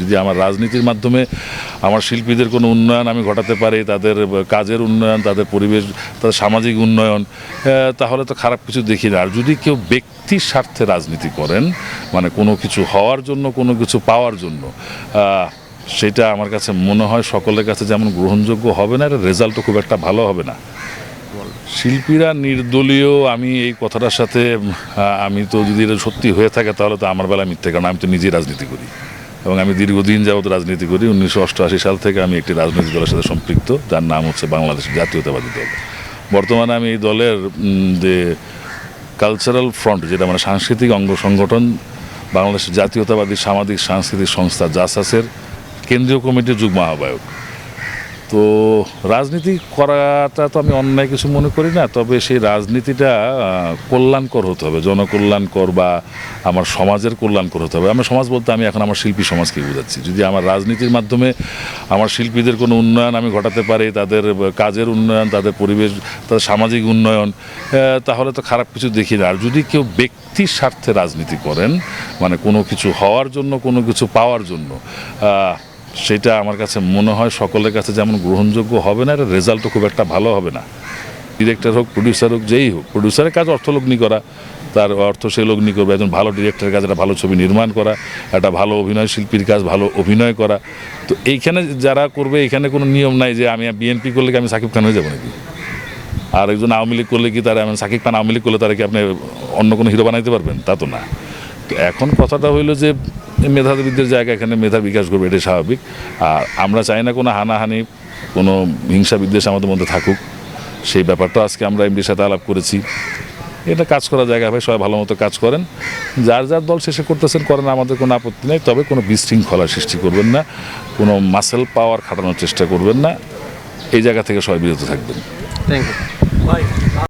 যদি আমার রাজনীতির মাধ্যমে আমার শিল্পীদের কোনো উন্নয়ন আমি ঘটাতে পারি তাদের কাজের উন্নয়ন তাদের পরিবেশ তাদের সামাজিক উন্নয়ন তাহলে তো খারাপ কিছু দেখি না। আর যদি কেউ ব্যক্তির স্বার্থে রাজনীতি করেন মানে কোনো কিছু হওয়ার জন্য কোনো কিছু পাওয়ার জন্য সেটা আমার কাছে মনে হয় সকলের কাছে যেমন গ্রহণযোগ্য হবে না এটা রেজাল্টও খুব একটা ভালো হবে না। শিল্পীরা নির্দলীয় আমি এই কথাটার সাথে আমি তো যদি এটা সত্যি হয়ে থাকে তাহলে তো আমার বেলা মিথ্যে কারণ আমি তো নিজেই রাজনীতি করি। এবং আমি দীর্ঘদিন যাবত রাজনীতি করি। উনিশশো অষ্টআশি সাল থেকে আমি একটি রাজনৈতিক দলের সাথে সম্পৃক্ত, যার নাম হচ্ছে বাংলাদেশ জাতীয়তাবাদী দল। বর্তমানে আমি এই দলের যে কালচারাল ফ্রন্ট যেটা মানে সাংস্কৃতিক অঙ্গ সংগঠন, বাংলাদেশ জাতীয়তাবাদী সামাজিক সাংস্কৃতিক সংস্থা জাসাসের কেন্দ্রীয় কমিটির যুগ্ম আহ্বায়ক। তো রাজনীতি করাটা তো আমি অন্যায় কিছু মনে করি না, তবে সেই রাজনীতিটা কল্যাণকর হতে হবে, জনকল্যাণকর বা আমার সমাজের কল্যাণকর হতে হবে। আমার সমাজ বলতে আমি এখন আমার শিল্পী সমাজকে বোঝাচ্ছি। যদি আমার রাজনীতির মাধ্যমে আমার শিল্পীদের কোনো উন্নয়ন আমি ঘটাতে পারি, তাদের কাজের উন্নয়ন, তাদের পরিবেশ, তাদের সামাজিক উন্নয়ন তাহলে তো খারাপ কিছু দেখি না। আর যদি কেউ ব্যক্তির স্বার্থে রাজনীতি করেন মানে কোনো কিছু হওয়ার জন্য, কোনো কিছু পাওয়ার জন্য সেটা আমার কাছে মনে হয় সকলের কাছে যেমন গ্রহণযোগ্য হবে না এটা রেজাল্টও খুব একটা ভালো হবে না। ডিরেক্টর হোক প্রডিউসার হোক, যেই হোক প্রডিউসারের কাজ অর্থলগ্নি করা, তার অর্থ সে লগ্নি করবে, একজন ভালো ডিরেক্টরের কাজ, একটা ভালো ছবি নির্মাণ করা, একটা ভালো অভিনয় শিল্পীর কাজ, ভালো অভিনয় করা। তো এইখানে যারা করবে এখানে কোনো নিয়ম নাই যে আমি বিএনপি করলে কি আমি সাকিব খান হয়ে যাব নাকি? আর একজন আওয়ামী লীগ করলে কি তারা এমন সাকিব খান আওয়ামী লীগ করলে তারা কি আপনি অন্য কোনো হিরো বানাইতে পারবেন? তা তো না। তো এখন কথাটা হইল যে মেধাবীদের জায়গা, এখানে মেধা বিকাশ করবে, এটাই স্বাভাবিক। আর আমরা চাই না কোনো হানাহানি, কোনো হিংসা বিদ্বেষ আমাদের মধ্যে থাকুক। সেই ব্যাপারটা আজকে আমরা এমডির সাথে আলাপ করেছি। এটা কাজ করার জায়গা ভাই সবাই ভালো মতো কাজ করেন। যার যার দল শেষে করতেছেন করেন, আমাদের কোনো আপত্তি নেই। তবে কোনো বিশৃঙ্খলা সৃষ্টি করবেন না, কোনো মাসেল পাওয়ার খাটানোর চেষ্টা করবেন না। এই জায়গা থেকে সবাই বিরত থাকবেন। Thank you